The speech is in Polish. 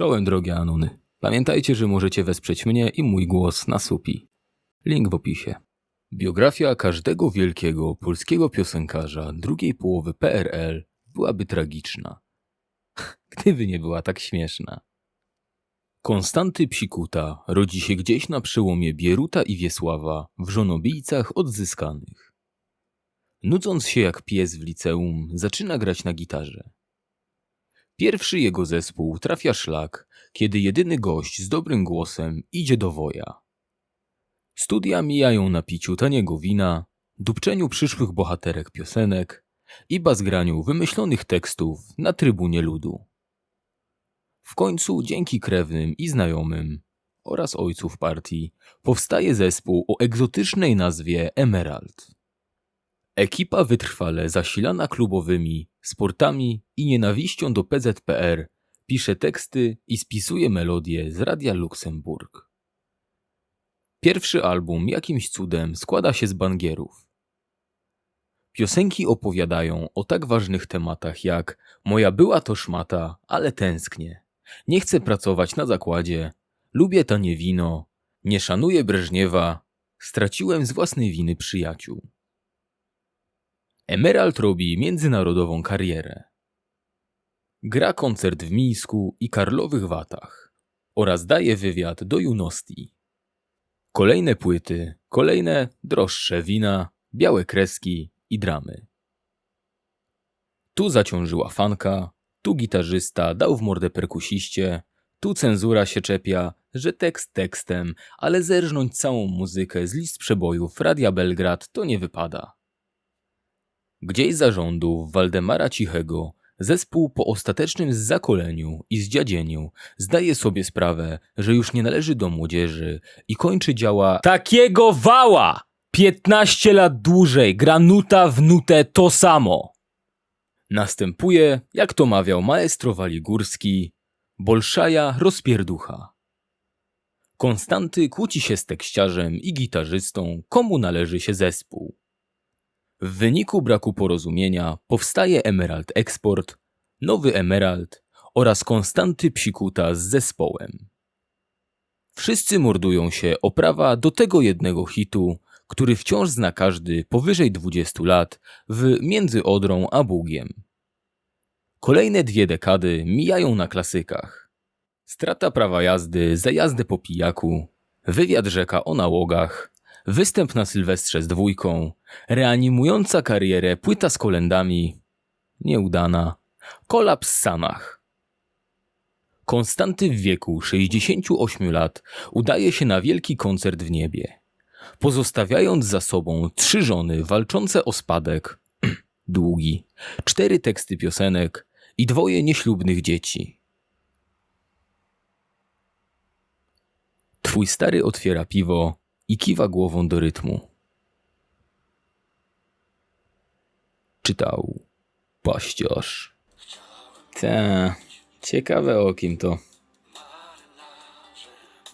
Czołem drogie Anuny. Pamiętajcie, że możecie wesprzeć mnie i mój głos na supi. Link w opisie. Biografia każdego wielkiego polskiego piosenkarza drugiej połowy PRL byłaby tragiczna. Gdyby nie była tak śmieszna. Konstanty Psikuta rodzi się gdzieś na przełomie Bieruta i Wiesława w żonobijcach odzyskanych. Nudząc się jak pies w liceum, zaczyna grać na gitarze. Pierwszy jego zespół trafia szlak, kiedy jedyny gość z dobrym głosem idzie do woja. Studia mijają na piciu taniego wina, dupczeniu przyszłych bohaterek piosenek i bazgraniu wymyślonych tekstów na trybunie ludu. W końcu dzięki krewnym i znajomym oraz ojców partii powstaje zespół o egzotycznej nazwie Emerald. Ekipa wytrwale zasilana klubowymi, sportami i nienawiścią do PZPR pisze teksty i spisuje melodie z Radia Luksemburg. Pierwszy album jakimś cudem składa się z bangierów. Piosenki opowiadają o tak ważnych tematach jak Moja była to szmata, ale tęsknię. Nie chcę pracować na zakładzie. Lubię tanie wino. Nie szanuję Breżniewa. Straciłem z własnej winy przyjaciół. Emerald robi międzynarodową karierę. Gra koncert w Mińsku i Karlowych Watach oraz daje wywiad do Junosti. Kolejne płyty, kolejne droższe wina, białe kreski i dramy. Tu zaciążyła fanka, tu gitarzysta dał w mordę perkusiście, tu cenzura się czepia, że tekst tekstem, ale zerżnąć całą muzykę z list przebojów Radia Belgrad to nie wypada. Gdzieś za rządów Waldemara Cichego zespół po ostatecznym zakoleniu i zdziadzieniu zdaje sobie sprawę, że już nie należy do młodzieży i kończy działa takiego wała! 15 lat dłużej gra nuta w nutę to samo. Następuje, jak to mawiał maestro Waligórski, Bolszaja rozpierducha. Konstanty kłóci się z tekściarzem i gitarzystą, komu należy się zespół. W wyniku braku porozumienia powstaje Emerald Export, Nowy Emerald oraz Konstanty Psikuta z zespołem. Wszyscy mordują się o prawa do tego jednego hitu, który wciąż zna każdy powyżej 20 lat w między Odrą a Bugiem. Kolejne dwie dekady mijają na klasykach. Strata prawa jazdy za jazdę po pijaku, wywiad rzeka o nałogach, występ na Sylwestrze z dwójką, reanimująca karierę płyta z kolendami, nieudana, kolaps Sanach. Konstanty w wieku 68 lat udaje się na wielki koncert w niebie, pozostawiając za sobą trzy żony walczące o spadek, długi, cztery teksty piosenek i dwoje nieślubnych dzieci. Twój stary otwiera piwo i kiwa głową do rytmu. Czytał paściarz. Ta, ciekawe o kim to.